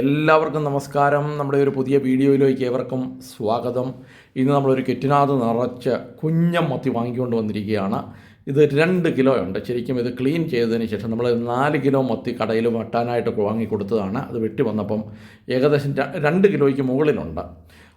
എല്ലാവർക്കും നമസ്കാരം. നമ്മുടെ ഒരു പുതിയ വീഡിയോയിലേക്ക് ഏവർക്കും സ്വാഗതം. ഇന്ന് നമ്മളൊരു കെറ്റിനാഥ് നിറച്ച് കുഞ്ഞം മത്തി വാങ്ങിക്കൊണ്ട് വന്നിരിക്കുകയാണ്. ഇത് രണ്ട് കിലോ ഉണ്ട്. ശരിക്കും ഇത് ക്ലീൻ ചെയ്തതിന് ശേഷം നമ്മൾ നാല് കിലോ മത്തി കടയിൽ വെട്ടാനായിട്ട് വാങ്ങിക്കൊടുത്തതാണ്. അത് വെട്ടി വന്നപ്പം ഏകദേശം രണ്ട് കിലോയ്ക്ക് മുകളിലുണ്ട്.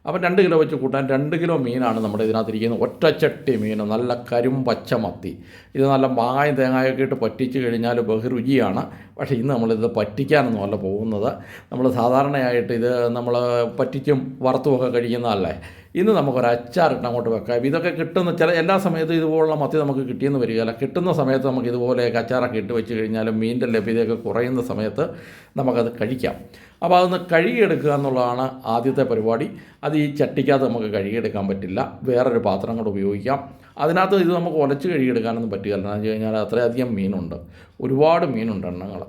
അപ്പം രണ്ട് കിലോ വെച്ച് കൂട്ടാൻ രണ്ട് കിലോ മീനാണ് നമ്മുടെ ഇതിനകത്തിരിക്കുന്നത്. ഒറ്റച്ചട്ടി മീൻ നല്ല കരിമ്പച്ച മത്തി. ഇത് നല്ല മായം തേങ്ങയൊക്കെ ഇട്ട് പറ്റിച്ച് കഴിഞ്ഞാൽ ബഹുരുചിയാണ്. പക്ഷേ ഇന്ന് നമ്മളിത് പറ്റിക്കാനൊന്നും അല്ല പോകുന്നത്. നമ്മൾ സാധാരണയായിട്ട് ഇത് നമ്മൾ പറ്റിച്ചും വറുത്തുമൊക്കെ കഴിക്കുന്നതല്ലേ? ഇന്ന് നമുക്കൊരു അച്ചാറിട്ട് അങ്ങോട്ട് വെക്കാം. ഇതൊക്കെ കിട്ടുന്ന ചില എല്ലാ സമയത്തും ഇതുപോലുള്ള മത്തി നമുക്ക് കിട്ടിയെന്ന് വരികയില്ല. കിട്ടുന്ന സമയത്ത് നമുക്ക് ഇതുപോലെയൊക്കെ അച്ചാറൊക്കെ ഇട്ട് വെച്ച് കഴിഞ്ഞാലും മീനിന്റെ ലഭ്യതയൊക്കെ കുറയുന്ന സമയത്ത് നമുക്കത് കഴിക്കാം. അപ്പോൾ അതൊന്ന് കഴുകിയെടുക്കുക എന്നുള്ളതാണ് ആദ്യത്തെ പരിപാടി. അത് ഈ ചട്ടിക്കകത്ത് നമുക്ക് കഴുകിയെടുക്കാൻ പറ്റില്ല. വേറൊരു പാത്രം കൂടെ ഉപയോഗിക്കാം. അതിനകത്ത് ഇത് നമുക്ക് ഉലച്ച് കഴുകിയെടുക്കാനൊന്നും പറ്റുകയില്ല. എന്ന് വെച്ച് കഴിഞ്ഞാൽ അത്രയധികം മീനുണ്ട്. ഒരുപാട് മീനുണ്ട് എണ്ണങ്ങൾ.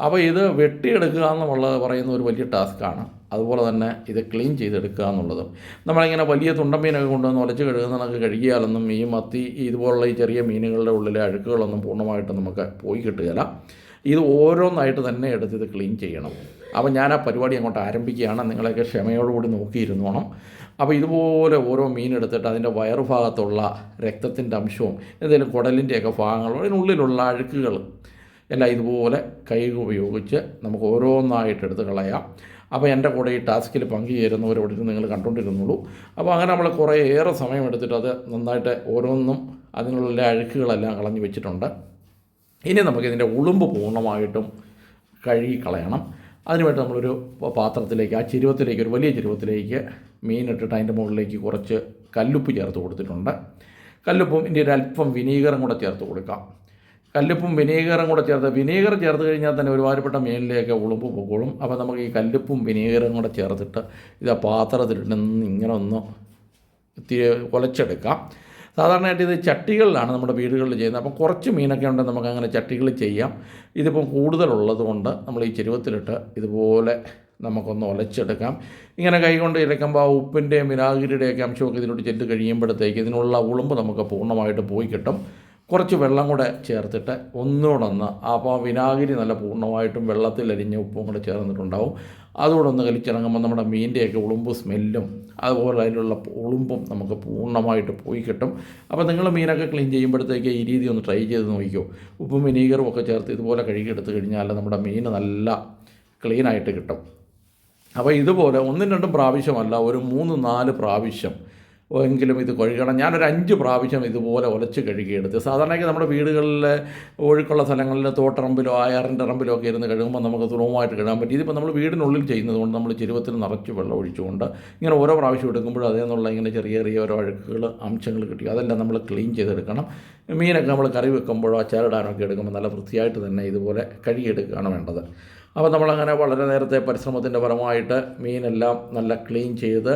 അപ്പോൾ ഇത് വെട്ടിയെടുക്കുക എന്നുള്ളത് പറയുന്ന ഒരു വലിയ ടാസ്ക്കാണ്. അതുപോലെ തന്നെ ഇത് ക്ലീൻ ചെയ്തെടുക്കുക എന്നുള്ളതും. നമ്മളിങ്ങനെ വലിയ തുണ്ടമീനൊക്കെ കൊണ്ടുവന്ന് ഉലച്ച് കഴുകുന്നതൊക്കെ കഴുകിയാലൊന്നും ഈ മത്തി ഇതുപോലുള്ള ഈ ചെറിയ മീനുകളുടെ ഉള്ളിലെ അഴുക്കുകളൊന്നും പൂർണമായിട്ട് നമുക്ക് പോയി കിട്ടുകയില്ല. ഇത് ഓരോന്നായിട്ട് തന്നെ എടുത്ത് ഇത് ക്ലീൻ ചെയ്യണം. അപ്പോൾ ഞാൻ ആ പരിപാടി അങ്ങോട്ട് ആരംഭിക്കുകയാണ്. നിങ്ങളെയൊക്കെ ക്ഷമയോടുകൂടി നോക്കിയിരുന്നോണം അപ്പോൾ ഇതുപോലെ ഓരോ മീൻ എടുത്തിട്ട് അതിന്റെ വയറുഭാഗത്തുള്ള രക്തത്തിന്റെ അംശവും എന്തെങ്കിലും കുടലിന്റെയൊക്കെ ഭാഗങ്ങളും അതിനുള്ളിലുള്ള അഴുക്കുകൾ എല്ലാം ഇതുപോലെ കൈ ഉപയോഗിച്ച് നമുക്ക് ഓരോന്നായിട്ട് എടുത്ത് കളയാം. അപ്പോൾ എന്റെ കൂടെ ഈ ടാസ്കിൽ പങ്കുചേരുന്നവരോട് നിങ്ങൾ കണ്ടുകൊണ്ടിരുന്നുള്ളൂ. അപ്പോൾ അങ്ങനെ നമ്മൾ കുറേ ഏറെ സമയമെടുത്തിട്ട് അത് നന്നായിട്ട് ഓരോന്നും അതിനുള്ള അഴുക്കുകളെല്ലാം കളഞ്ഞു വെച്ചിട്ടുണ്ട്. ഇനി നമുക്കിതിന്റെ ഉളുമ്പ് പൂർണമായിട്ടും കഴുകി കളയണം. അതിനുവേണ്ടി നമ്മളൊരു പാത്രത്തിലേക്ക് ആ ചിരുവത്തിലേക്ക് ഒരു വലിയ ചിരുവത്തിലേക്ക് മീനിട്ടിട്ട് അതിന്റെ മുകളിലേക്ക് കുറച്ച് കല്ലുപ്പ് ചേർത്ത് കൊടുത്തിട്ടുണ്ട്. കല്ലുപ്പും ഇതിന്റെ ഒരു അല്പം വിനീഗറും കൂടെ ചേർത്ത് കൊടുക്കാം. കല്ലുപ്പും വിനീഗറും കൂടെ ചേർത്ത് വിനീഗർ ചേർത്ത് കഴിഞ്ഞാൽ തന്നെ ഒരുപാടുപ്പെട്ട മേലിലേക്ക് ഉളുമ്പ് പൊക്കോളും. അപ്പോൾ നമുക്ക് ഈ കല്ലുപ്പും വിനീഗറും കൂടെ ചേർത്തിട്ട് ഇത് ആ നിന്ന് ഇങ്ങനെ ഒന്ന് കുലച്ചെടുക്കാം. സാധാരണയായിട്ട് ഇത് ചട്ടികളിലാണ് നമ്മുടെ വീടുകളിൽ ചെയ്യുന്നത്. അപ്പം കുറച്ച് മീനൊക്കെ ഉണ്ടെങ്കിൽ നമുക്ക് അങ്ങനെ ചട്ടികൾ ചെയ്യാം. ഇതിപ്പം കൂടുതലുള്ളത് കൊണ്ട് നമ്മൾ ഈ ചെരുവത്തിലിട്ട് ഇതുപോലെ നമുക്കൊന്ന് ഒലച്ചെടുക്കാം. ഇങ്ങനെ കൈകൊണ്ട് ഇരക്കുമ്പോൾ ആ ഉപ്പിന്റെയും വിനാഗിരിയുടെയൊക്കെ അംശമൊക്കെ ഇതിലോട്ട് ചെല്ല് കഴിയുമ്പോഴത്തേക്ക് ഇതിനുള്ള ഉളുമ്പ് നമുക്ക് പൂർണമായിട്ട് പോയി കിട്ടും. കുറച്ച് വെള്ളം കൂടെ ചേർത്തിട്ട് ഒന്നുകൂടൊന്ന് അപ്പോൾ വിനാഗിരി നല്ല പൂർണമായിട്ടും വെള്ളത്തിൽ അരിഞ്ഞ ഉപ്പും കൂടെ ചേർന്നിട്ടുണ്ടാവും. അതുകൂടെ ഒന്ന് കലിച്ചിറങ്ങുമ്പോൾ നമ്മുടെ മീന്റെയൊക്കെ ഉളുമ്പ് സ്മെല്ലും അതുപോലെ അതിലുള്ള ഉളുമ്പും നമുക്ക് പൂർണമായിട്ട് പോയി കിട്ടും. അപ്പോൾ നിങ്ങൾ മീനൊക്കെ ക്ലീൻ ചെയ്യുമ്പോഴത്തേക്ക് ഈ രീതി ഒന്ന് ട്രൈ ചെയ്ത് നോക്കിക്കോ. ഉപ്പും വിനീഗറും ഒക്കെ ചേർത്ത് ഇതുപോലെ കഴുകിയെടുത്ത് കഴിഞ്ഞാൽ നമ്മുടെ മീൻ നല്ല ക്ലീനായിട്ട് കിട്ടും. അപ്പോൾ ഇതുപോലെ ഒന്നും രണ്ടും പ്രാവശ്യമല്ല ഒരു മൂന്ന് നാല് പ്രാവശ്യം എങ്കിലും ഇത് കഴുകണം. ഞാനൊരു അഞ്ച് പ്രാവശ്യം ഇതുപോലെ ഒലച്ച് കഴുകിയെടുത്ത്. സാധാരണയ്ക്ക് നമ്മുടെ വീടുകളിൽ ഒഴുക്കുള്ള സ്ഥലങ്ങളിൽ തോട്ടറമ്പിലോ ആയാറിന്റെ റമ്പിലോ ഒക്കെ ഇരുന്ന് കഴുകുമ്പോൾ നമുക്ക് സുലഭമായിട്ട് കഴുകാൻ പറ്റും. ഇതിപ്പോൾ നമ്മൾ വീടിനുള്ളിൽ ചെയ്യുന്നതുകൊണ്ട് നമ്മൾ ചെരുവത്തിൽ നിറച്ച് വെള്ളം ഒഴിച്ചുകൊണ്ട് ഇങ്ങനെ ഓരോ പ്രാവശ്യം എടുക്കുമ്പോഴും അതേ നിന്നുള്ള ഇങ്ങനെ ചെറിയ ചെറിയ ഓരോ അഴുക്കുകൾ അംശങ്ങൾ കിട്ടി. അതെല്ലാം നമ്മൾ ക്ലീൻ ചെയ്തെടുക്കണം. മീനൊക്കെ നമ്മൾ കറി വെക്കുമ്പോഴോ അച്ചാറിടാനൊക്കെ എടുക്കുമ്പോൾ നല്ല വൃത്തിയായിട്ട് തന്നെ ഇതുപോലെ കഴുകിയെടുക്കുകയാണ് വേണ്ടത്. അപ്പോൾ നമ്മളങ്ങനെ വളരെ നേരത്തെ പരിശ്രമത്തിന്റെ ഫലമായിട്ട് മീനെല്ലാം നല്ല ക്ലീൻ ചെയ്ത്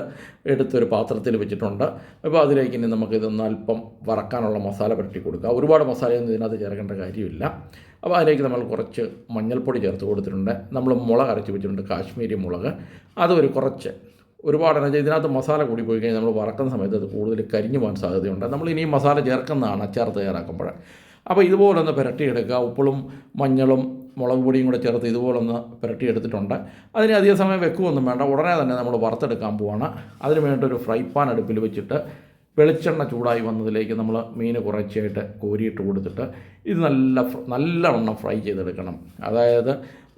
എടുത്തൊരു പാത്രത്തിൽ വെച്ചിട്ടുണ്ട്. അപ്പോൾ അതിലേക്ക് ഇനി നമുക്കിതൊന്ന് അല്പം വറക്കാനുള്ള മസാല പുരട്ടി കൊടുക്കുക ഒരുപാട് മസാലയൊന്നും ഇതിനകത്ത് ചേർക്കേണ്ട കാര്യമില്ല. അപ്പോൾ അതിലേക്ക് നമ്മൾ കുറച്ച് മഞ്ഞൾപ്പൊടി ചേർത്ത് കൊടുത്തിട്ടുണ്ട്. നമ്മൾ മുളക് അരച്ച് വെച്ചിട്ടുണ്ട് കാശ്മീരി മുളക്. അതൊരു കുറച്ച് ഒരുപാട് എന്ന് വെച്ചാൽ ഇതിനകത്ത് മസാല കൂടി പോയി കഴിഞ്ഞാൽ നമ്മൾ വറക്കുന്ന സമയത്ത് അത് കൂടുതൽ കരിഞ്ഞു പോകാൻ സാധ്യതയുണ്ട്. നമ്മൾ ഇനിയും മസാല ചേർക്കുന്നതാണ് അച്ചാർ തയ്യാറാക്കുമ്പോൾ. അപ്പോൾ ഇതുപോലെ ഒന്ന് പുരട്ടിയെടുക്കുക. ഉപ്പളും മഞ്ഞളും മുളക് പൊടിയും കൂടെ ചേർത്ത് ഇതുപോലെ ഒന്ന് പുരട്ടിയെടുത്തിട്ടുണ്ട്. അതിന് അധിക സമയം വെക്കുകയൊന്നും വേണ്ട. ഉടനെ തന്നെ നമ്മൾ വറുത്തെടുക്കാൻ പോവാണ്. അതിന് വേണ്ടി ഒരു ഫ്രൈ പാൻ അടുപ്പിൽ വെച്ചിട്ട് വെളിച്ചെണ്ണ ചൂടായി വന്നതിലേക്ക് നമ്മൾ മീൻ കുറച്ചായിട്ട് കോരിയിട്ട് കൊടുത്തിട്ട് ഇത് നല്ല നല്ല നല്ലവണ്ണം ഫ്രൈ ചെയ്തെടുക്കണം. അതായത്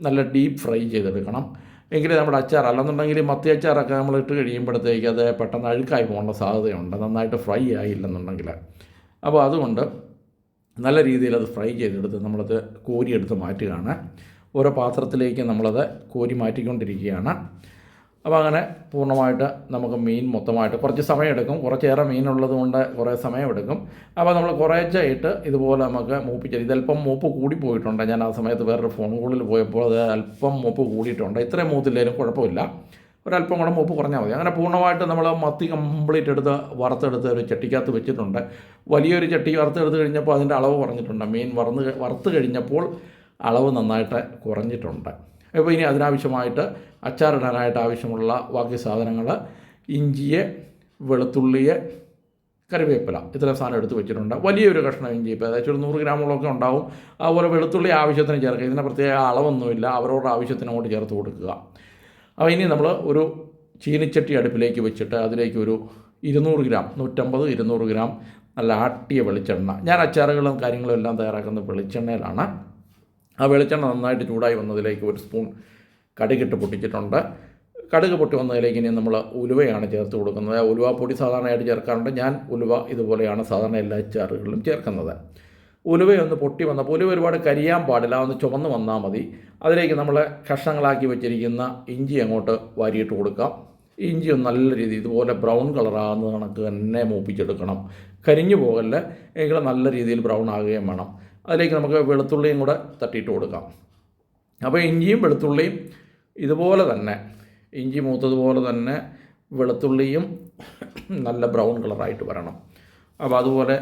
നല്ല ഡീപ്പ് ഫ്രൈ ചെയ്തെടുക്കണം. എങ്കിലേ നമ്മുടെ അച്ചാർ അല്ലെന്നുണ്ടെങ്കിൽ മത്തി അച്ചാറൊക്കെ നമ്മൾ ഇട്ട് കഴിയുമ്പോഴത്തേക്ക് അത് പെട്ടെന്ന് അഴുക്കായി പോകേണ്ട സാധ്യതയുണ്ട്. നന്നായിട്ട് ഫ്രൈ ആയില്ലെന്നുണ്ടെങ്കിൽ. അപ്പോൾ അതുകൊണ്ട് നല്ല രീതിയിൽ അത് ഫ്രൈ ചെയ്തെടുത്ത് നമ്മളത് കോരിയെടുത്ത് മാറ്റുകയാണ്. ഓരോ പാത്രത്തിലേക്ക് നമ്മളത് കോരി മാറ്റിക്കൊണ്ടിരിക്കുകയാണ്. അപ്പോൾ അങ്ങനെ പൂർണമായിട്ട് നമുക്ക് മീൻ മൊത്തമായിട്ട് കുറച്ച് സമയമെടുക്കും. കുറച്ചേറെ മീനുള്ളത് കൊണ്ട് കുറേ സമയമെടുക്കും. അപ്പോൾ നമ്മൾ കുറേച്ചായിട്ട് ഇതുപോലെ നമുക്ക് മൂപ്പിച്ച് ഇതല്പം മൂപ്പ് കൂടിപ്പോയിട്ടുണ്ട്. ഞാൻ ആ സമയത്ത് വേറൊരു ഫോൺ കോളിൽ പോയപ്പോൾ അത് അല്പം മൂപ്പ് കൂടിയിട്ടുണ്ട്. ഇത്രയും മൂത്തില്ലേലും കുഴപ്പമില്ല. ഒരല്പം കൂടെ മൂപ്പ് കുറഞ്ഞാൽ മതി. അങ്ങനെ പൂർണമായിട്ട് നമ്മൾ മത്തി കംപ്ലീറ്റ് എടുത്ത് വറുത്തെടുത്ത് ഒരു ചട്ടിക്കകത്ത് വെച്ചിട്ടുണ്ട്. വലിയൊരു ചട്ടി വറുത്തെടുത്ത് കഴിഞ്ഞപ്പോൾ അതിന്റെ അളവ് കുറഞ്ഞിട്ടുണ്ട്. മീൻ വറന്ന് വറുത്ത് കഴിഞ്ഞപ്പോൾ അളവ് നന്നായിട്ട് കുറഞ്ഞിട്ടുണ്ട്. അപ്പോൾ ഇനി അതിനാവശ്യമായിട്ട് അച്ചാറിടാനായിട്ട് ആവശ്യമുള്ള ബാക്കി സാധനങ്ങൾ ഇഞ്ചിയെ വെളുത്തുള്ളിയെ കറിവേപ്പില ഇത്രയും സാധനം എടുത്ത് വെച്ചിട്ടുണ്ട്. വലിയൊരു കഷ്ണം ഇഞ്ചി ഇപ്പോൾ ഏകദേശം ഒരു നൂറ് ഗ്രാമുകളൊക്കെ ഉണ്ടാവും. അതുപോലെ വെളുത്തുള്ളി ആവശ്യത്തിന് ചേർക്കുക. ഇതിന് പ്രത്യേക അളവൊന്നുമില്ല. അവരവരുടെ ആവശ്യത്തിന് അങ്ങോട്ട് ചേർത്ത് കൊടുക്കുക. അപ്പോൾ ഇനി നമ്മൾ ഒരു ചീനിച്ചട്ടി അടുപ്പിലേക്ക് വെച്ചിട്ട് അതിലേക്ക് ഒരു ഇരുന്നൂറ് ഗ്രാം നൂറ്റമ്പത് ഇരുന്നൂറ് ഗ്രാം നല്ല ആട്ടിയ വെളിച്ചെണ്ണ. ഞാൻ അച്ചാറുകളും കാര്യങ്ങളും എല്ലാം തയ്യാറാക്കുന്നത് വെളിച്ചെണ്ണയിലാണ്. ആ വെളിച്ചെണ്ണ നന്നായിട്ട് ചൂടായി വന്നതിലേക്ക് ഒരു സ്പൂൺ കടുകിട്ട് പൊട്ടിച്ചിട്ടുണ്ട്. കടുക് പൊട്ടി വന്നതിലേക്ക് ഇനി നമ്മൾ ഉലുവയാണ് ചേർത്ത് കൊടുക്കുന്നത്. ഉലുവ പൊടി സാധാരണയായിട്ട് ചേർക്കാറുണ്ട്. ഞാൻ ഉലുവ ഇതുപോലെയാണ് സാധാരണ എല്ലാ അച്ചാറുകളിലും ചേർക്കുന്നത്. ഉലുവയൊന്ന് പൊട്ടി വന്നപ്പോൾ ഉലുവ ഒരുപാട് കരിയാൻ പാടില്ല ഒന്ന് ചുവന്ന് വന്നാൽ മതി. അതിലേക്ക് നമ്മൾ കഷ്ണങ്ങളാക്കി വെച്ചിരിക്കുന്ന ഇഞ്ചി അങ്ങോട്ട് വാരിയിട്ട് കൊടുക്കാം. ഇഞ്ചി ഒന്ന് നല്ല രീതിയിൽ ഇതുപോലെ ബ്രൗൺ കളറാകുന്ന കണക്ക് തന്നെ മൂപ്പിച്ചെടുക്കണം. കരിഞ്ഞു പോകല്ല എങ്കിലും നല്ല രീതിയിൽ ബ്രൗൺ ആകുകയും വേണം. അതിലേക്ക് നമുക്ക് വെളുത്തുള്ളിയും കൂടെ തട്ടിയിട്ട് കൊടുക്കാം. അപ്പോൾ ഇഞ്ചിയും വെളുത്തുള്ളിയും ഇതുപോലെ തന്നെ ഇഞ്ചി മൂത്തതുപോലെ തന്നെ വെളുത്തുള്ളിയും നല്ല ബ്രൗൺ കളറായിട്ട് വരണം. അപ്പോൾ അതുപോലെ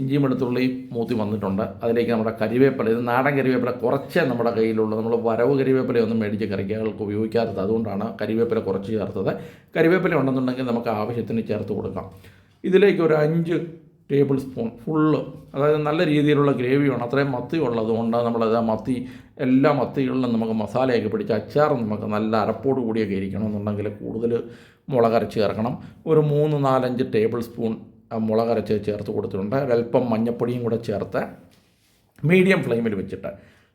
ഇഞ്ചിയും വെളുത്തുള്ളിയും മൂത്തി വന്നിട്ടുണ്ട്. അതിലേക്ക് നമ്മുടെ കരിവേപ്പില ഇത് നാടൻ കരിവേപ്പില കുറച്ചേ നമ്മുടെ കയ്യിലുള്ളൂ. നമ്മൾ വരവ് കരിവേപ്പിലയൊന്നും മേടിച്ച് കറിക്കകൾക്ക് ഉപയോഗിക്കാത്തത് അതുകൊണ്ടാണ് കരിവേപ്പില കുറച്ച് ചേർത്തത്. കരിവേപ്പില ഉണ്ടെന്നുണ്ടെങ്കിൽ നമുക്ക് ആവശ്യത്തിന് ചേർത്ത് കൊടുക്കാം. ഇതിലേക്ക് ഒരു അഞ്ച് ടേബിൾ സ്പൂൺ ഫുള്ള് അതായത് നല്ല രീതിയിലുള്ള ഗ്രേവിയാണ് അത്രയും മത്തി ഉള്ളതുകൊണ്ട് നമ്മളത് മത്തി എല്ലാ മത്തികളിലും നമുക്ക് മസാലയൊക്കെ പിടിച്ച് അച്ചാർ നമുക്ക് നല്ല അരപ്പോട് കൂടിയൊക്കെ ഇരിക്കണം എന്നുണ്ടെങ്കിൽ കൂടുതൽ മുളകരച്ച് ചേർക്കണം. ഒരു മൂന്ന് നാലഞ്ച് ടേബിൾ സ്പൂൺ മുളകരച്ച് ചേർത്ത് കൊടുത്തിട്ടുണ്ട്. ഒരല്പം മഞ്ഞപ്പൊടിയും കൂടെ ചേർത്ത് മീഡിയം ഫ്ലെയിമിൽ വെച്ചിട്ട്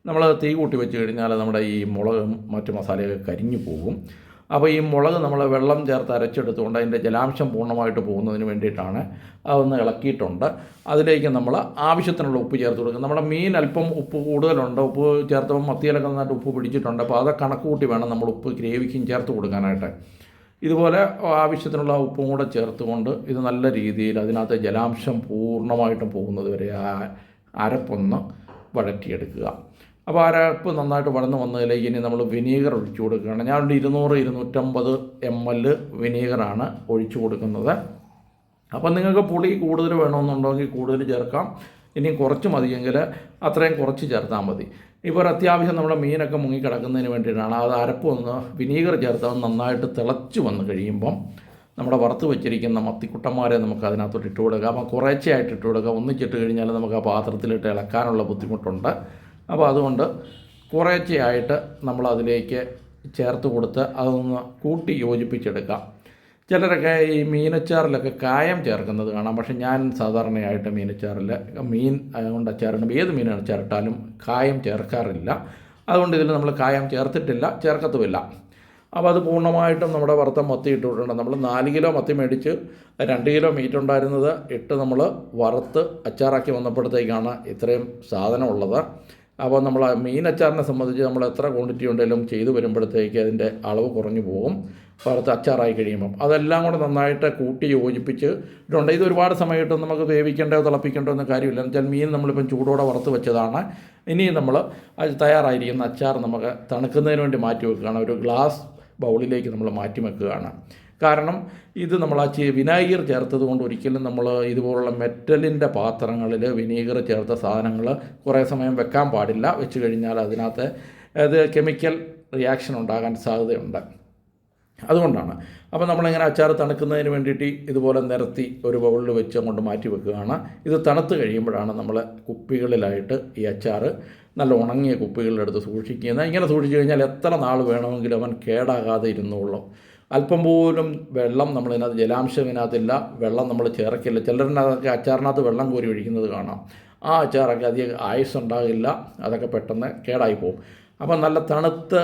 നമ്മൾ തീ കൂട്ടി വെച്ച് കഴിഞ്ഞാൽ നമ്മുടെ ഈ മുളകും മറ്റു മസാലയൊക്കെ കരിഞ്ഞു പോകും. അപ്പോൾ ഈ മുളക് നമ്മൾ വെള്ളം ചേർത്ത് അരച്ചെടുത്തുകൊണ്ട് അതിന്റെ ജലാംശം പൂർണമായിട്ട് പോകുന്നതിന് വേണ്ടിയിട്ടാണ് അതൊന്ന് ഇളക്കിയിട്ടുണ്ട്. അതിലേക്ക് നമ്മൾ ആവശ്യത്തിനുള്ള ഉപ്പ് ചേർത്ത് കൊടുക്കും നമ്മുടെ മീൻ അല്പം ഉപ്പ് കൂടുതലുണ്ട്. ഉപ്പ് ചേർത്തപ്പോൾ മത്തിയിലൊക്കെ നന്നായിട്ട് ഉപ്പ് പിടിച്ചിട്ടുണ്ട്. അപ്പോൾ അത് കണക്ക് കൂട്ടി വേണം നമ്മൾ ഉപ്പ് ഗ്രേവിക്കും ചേർത്ത് കൊടുക്കാനായിട്ട്. ഇതുപോലെ ആവശ്യത്തിനുള്ള ഉപ്പും കൂടെ ചേർത്തുകൊണ്ട് ഇത് നല്ല രീതിയിൽ അതിനകത്ത് ജലാംശം പൂർണമായിട്ടും പോകുന്നത് വരെ ആ അരപ്പൊന്ന് വഴറ്റിയെടുക്കുക. അപ്പോൾ അരപ്പ് നന്നായിട്ട് വഴന്ന് വന്നതിലേക്ക് ഇനി നമ്മൾ വിനീഗർ ഒഴിച്ചു കൊടുക്കുകയാണ്. ഞാൻ ഒരു ഇരുന്നൂറ് ഇരുന്നൂറ്റമ്പത് എം എൽ വിനീഗറാണ് ഒഴിച്ചു കൊടുക്കുന്നത്. അപ്പം നിങ്ങൾക്ക് പുളി കൂടുതൽ വേണമെന്നുണ്ടെങ്കിൽ കൂടുതൽ ചേർക്കാം. ഇനിയും കുറച്ച് മതിയെങ്കിൽ അത്രയും കുറച്ച് ചേർത്താൽ മതി. ഇപ്പോൾ അത്യാവശ്യം നമ്മുടെ മീനൊക്കെ മുങ്ങിക്കിടക്കുന്നതിന് വേണ്ടിയിട്ടാണ്. അത് അരപ്പ് ഒന്ന് വിനീഗർ ചേർത്ത് അത് നന്നായിട്ട് തിളച്ച് വന്ന് കഴിയുമ്പം നമ്മുടെ വറുത്ത് വെച്ചിരിക്കുന്ന മത്തിക്കുട്ടന്മാരെ നമുക്ക് അതിനകത്തോട്ട് ഇട്ട് കൊടുക്കുക അപ്പം കുറേശ്ശെയായിട്ട് ഇട്ട് കൊടുക്കുക ഒന്നിച്ചിട്ട് കഴിഞ്ഞാൽ നമുക്ക് ആ പാത്രത്തിലിട്ട് ഇളക്കാനുള്ള ബുദ്ധിമുട്ടുണ്ട്. അപ്പോൾ അതുകൊണ്ട് കുറേശ്ശെയായിട്ട് നമ്മൾ അതിലേക്ക് ചേർത്ത് കൊടുത്ത് അതൊന്ന് കൂട്ടി യോജിപ്പിച്ചെടുക്കാം. ചിലരൊക്കെ ഈ മീനച്ചാറിലൊക്കെ കായം ചേർക്കുന്നത് കാണാം. പക്ഷേ ഞാൻ സാധാരണയായിട്ട് മീനച്ചാറിൽ മീൻ കൊണ്ട് അച്ചാറിടുമ്പോൾ ഏത് മീൻ അച്ചാറിട്ടാലും കായം ചേർക്കാറില്ല. അതുകൊണ്ട് ഇതിൽ നമ്മൾ കായം ചേർത്തിട്ടില്ല ചേർക്കത്തുമില്ല. അപ്പോൾ അത് പൂർണമായിട്ടും നമ്മുടെ വറുത്ത മത്തി ഇട്ടിട്ടുണ്ട്. നമ്മൾ നാല് കിലോ മത്തി മേടിച്ച് രണ്ട് കിലോ മീറ്റ് ഉണ്ടായിരുന്നത് ഇട്ട് നമ്മൾ വറുത്ത് അച്ചാറാക്കി വന്നപ്പോഴത്തേക്കാണ് ഇത്രയും സാധനം ഉള്ളത് അപ്പോൾ നമ്മൾ മീൻ അച്ചാറിനെ സംബന്ധിച്ച് നമ്മൾ എത്ര ക്വാണ്ടിറ്റി ഉണ്ടെങ്കിലും ചെയ്തു വരുമ്പോഴത്തേക്ക് അതിന്റെ അളവ് കുറഞ്ഞു പോകും വറുത്ത് അച്ചാറായി കഴിയുമ്പം. അതെല്ലാം കൂടെ നന്നായിട്ട് കൂട്ടി യോജിപ്പിച്ച് ഇട്ടുണ്ട് ഇത് ഒരുപാട് സമയമായിട്ട് നമുക്ക് വേവിക്കേണ്ടോ തിളപ്പിക്കേണ്ടോ എന്ന കാര്യമില്ല. എന്ന് വെച്ചാൽ മീൻ നമ്മളിപ്പം ചൂടോടെ വറുത്ത് വെച്ചതാണ്. ഇനി നമ്മൾ അത് തയ്യാറായിരിക്കുന്ന അച്ചാർ നമുക്ക് തണുക്കുന്നതിന് വേണ്ടി മാറ്റി വെക്കുകയാണ്. ഒരു ഗ്ലാസ് ബൗളിലേക്ക് നമ്മൾ മാറ്റി വെക്കുകയാണ്. കാരണം ഇത് നമ്മൾ ആ വിനാഗിർ ചേർത്തത് കൊണ്ട് ഒരിക്കലും നമ്മൾ ഇതുപോലുള്ള മെറ്റലിന്റെ പാത്രങ്ങളിൽ വിനീഗർ ചേർത്ത സാധനങ്ങൾ കുറേ സമയം വെക്കാൻ പാടില്ല. വെച്ച് കഴിഞ്ഞാൽ അതിനകത്ത് അത് കെമിക്കൽ റിയാക്ഷൻ ഉണ്ടാകാൻ സാധ്യതയുണ്ട്. അതുകൊണ്ടാണ്. അപ്പോൾ നമ്മളിങ്ങനെ അച്ചാർ തണുക്കുന്നതിന് വേണ്ടിയിട്ട് ഇതുപോലെ നിരത്തി ഒരു ബൗളിൽ വെച്ച് അങ്ങോട്ട് മാറ്റി വെക്കുകയാണ്. ഇത് തണുത്ത് കഴിയുമ്പോഴാണ് നമ്മൾ കുപ്പികളിലായിട്ട് ഈ അച്ചാർ നല്ല ഉണങ്ങിയ കുപ്പികളിലെടുത്ത് സൂക്ഷിക്കുന്നത്. ഇങ്ങനെ സൂക്ഷിച്ചു കഴിഞ്ഞാൽ എത്ര നാൾ വേണമെങ്കിലും അവൻ കേടാകാതെ ഇരുന്നോളും. അല്പം പോലും വെള്ളം നമ്മളിതിനകത്ത് ജലാംശം ഇതിനകത്തില്ല വെള്ളം നമ്മൾ ചേർക്കില്ല. ചിലരിനകത്തൊക്കെ അച്ചാറിനകത്ത് വെള്ളം കോരി ഒഴിക്കുന്നത് കാണാം. ആ അച്ചാറൊക്കെ അധികം ആയുസ് ഉണ്ടാകില്ല അതൊക്കെ പെട്ടെന്ന് കേടായി പോകും. അപ്പം നല്ല തണുത്ത്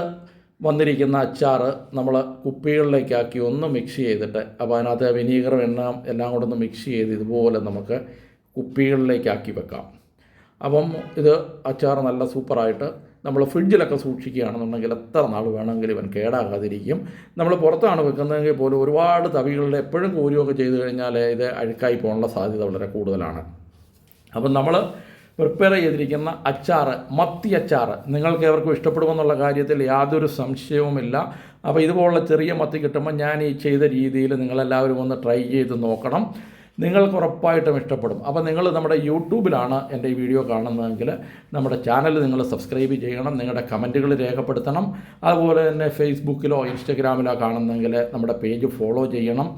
വന്നിരിക്കുന്ന അച്ചാർ നമ്മൾ കുപ്പികളിലേക്കാക്കി ഒന്ന് മിക്സ് ചെയ്തിട്ട് അപ്പോൾ അതിനകത്ത് വിനീഗറും എണ്ണ എല്ലാം കൂടെ ഒന്ന് മിക്സ് ചെയ്ത് ഇതുപോലെ നമുക്ക് കുപ്പികളിലേക്കാക്കി വെക്കാം. അപ്പം ഇത് അച്ചാർ നല്ല സൂപ്പറായിട്ട് നമ്മൾ ഫ്രിഡ്ജിലൊക്കെ സൂക്ഷിക്കുകയാണെന്നുണ്ടെങ്കിൽ എത്ര നാൾ വേണമെങ്കിലും ഇവൻ കേടാകാതിരിക്കും. നമ്മൾ പുറത്താണ് വെക്കുന്നതെങ്കിൽ പോലും ഒരുപാട് തവികളിൽ എപ്പോഴും കോരിയൊക്കെ ചെയ്ത് കഴിഞ്ഞാൽ ഇത് അഴുക്കായി പോകാനുള്ള സാധ്യത വളരെ കൂടുതലാണ്. അപ്പം നമ്മൾ പ്രിപ്പയർ ചെയ്തിരിക്കുന്ന അച്ചാർ മത്തി അച്ചാർ നിങ്ങൾക്ക് എവർക്കും ഇഷ്ടപ്പെടുമെന്നുള്ള കാര്യത്തിൽ യാതൊരു സംശയവുമില്ല. അപ്പോൾ ഇതുപോലുള്ള ചെറിയ മത്തി കിട്ടുമ്പോൾ ഞാൻ ഈ ചെയ്ത രീതിയിൽ നിങ്ങളെല്ലാവരും ഒന്ന് ട്രൈ ചെയ്ത് നോക്കണം. നിങ്ങൾക്ക് ഉറപ്പായിട്ടും ഇഷ്ടപ്പെടും. അപ്പോൾ നിങ്ങൾ നമ്മുടെ യൂട്യൂബിലാണ് എന്റെ ഈ വീഡിയോ കാണുന്നതെങ്കിൽ നമ്മുടെ ചാനൽ നിങ്ങൾ സബ്സ്ക്രൈബ് ചെയ്യണം നിങ്ങളുടെ കമന്റുകൾ രേഖപ്പെടുത്തണം. അതുപോലെ തന്നെ ഫേസ്ബുക്കിലോ ഇൻസ്റ്റഗ്രാമിലോ കാണുന്നെങ്കിൽ നമ്മുടെ പേജ് ഫോളോ ചെയ്യണം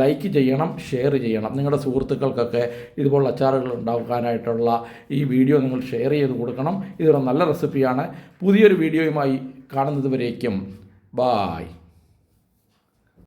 ലൈക്ക് ചെയ്യണം ഷെയർ ചെയ്യണം. നിങ്ങളുടെ സുഹൃത്തുക്കൾക്കൊക്കെ ഇതുപോലുള്ള അച്ചാറുകൾ ഉണ്ടാക്കാനായിട്ടുള്ള ഈ വീഡിയോ നിങ്ങൾ ഷെയർ ചെയ്ത് കൊടുക്കണം. ഇതൊരു നല്ല റെസിപ്പിയാണ്. പുതിയൊരു വീഡിയോയുമായി കാണുന്നതുവരേക്കും. ബായ്.